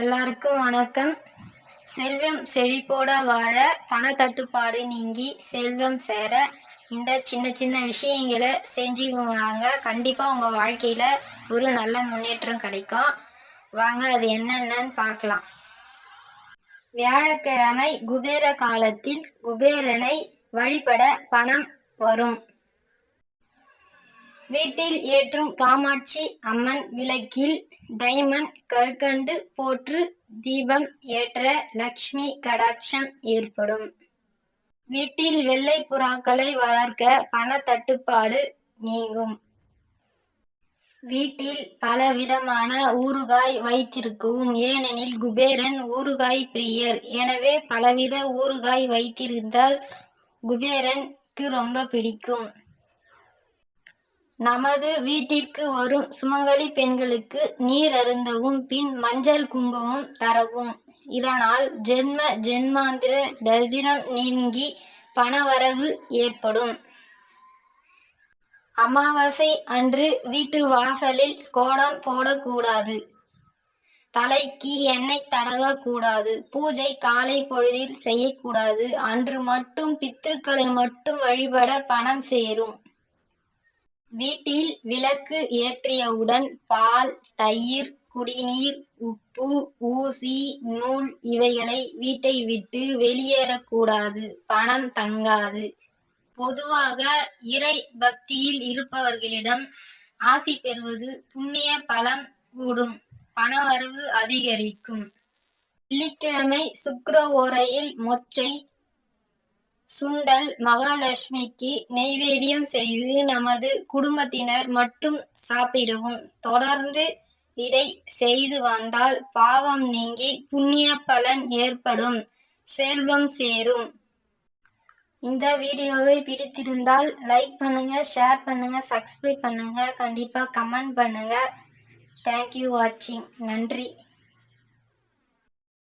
எல்லாருக்கும் வணக்கம். செல்வம் செழிப்போட வாழ பணத்தட்டுப்பாடு நீங்கி செல்வம் சேர இந்த சின்ன சின்ன விஷயங்களை செஞ்சு வாங்க கண்டிப்பாக உங்கள் வாழ்க்கையில் ஒரு நல்ல முன்னேற்றம் கிடைக்கும். வாங்க அது என்னென்னு பார்க்கலாம். வியாழக்கிழமை குபேர காலத்தில் குபேரனை வழிபட பணம் வரும். வீட்டில் ஏற்றும் காமாட்சி அம்மன் விளக்கில் டைமண்ட் கற்கண்டு போற்று தீபம் ஏற்ற லக்ஷ்மி கடாட்சம் ஏற்படும். வீட்டில் வெள்ளை புறாக்களை வளர்க்க பண தட்டுப்பாடு நீங்கும். வீட்டில் பலவிதமான ஊறுகாய் வைத்திருக்கவும் ஏனெனில் குபேரன் ஊறுகாய் பிரியர். எனவே பலவித ஊறுகாய் வைத்திருந்தால் குபேரனுக்கு ரொம்ப பிடிக்கும். நமது வீட்டிற்கு வரும் சுமங்கலி பெண்களுக்கு நீர் அருந்தவும் பின் மஞ்சள் குங்குமம் தரவும். இதனால் ஜென்ம ஜென்மாந்திர தரிதிரம் நீங்கி பணவரவு ஏற்படும். அமாவாசை அன்று வீட்டு வாசலில் கோடம் போடக்கூடாது. தலைக்கு எண்ணெய் தடவக்கூடாது. பூஜை காலை பொழுதில் செய்யக்கூடாது. அன்று மட்டும் பித்திருக்களை மட்டும் வழிபட பணம் சேரும். வீட்டில் விளக்கு ஏற்றியவுடன் பால் தயிர் குடிநீர் உப்பு ஊசி நூல் இவைகளை வீட்டை விட்டு வெளியேறக்கூடாது. பணம் தங்காது. பொதுவாக இறை பக்தியில் இருப்பவர்களிடம் ஆசி பெறுவது புண்ணிய பலம் கூடும். பணவரவு அதிகரிக்கும். வெள்ளிக்கிழமை சுக்கர ஓரையில் மொச்சை சுண்டல் மகாலட்சுமிக்கு நெய்வேதியம் செய்து நமது குடும்பத்தினர் மட்டும் சாப்பிடவும். தொடர்ந்து இதை செய்து வந்தால் பாவம் நீங்கி புண்ணிய பலன் ஏற்படும். செல்வம் சேரும். இந்த வீடியோவை பிடித்திருந்தால் லைக் பண்ணுங்க ஷேர் பண்ணுங்க சப்ஸ்கிரைப் பண்ணுங்க. கண்டிப்பாக கமெண்ட் பண்ணுங்க. தேங்க்யூ வாட்சிங் நன்றி.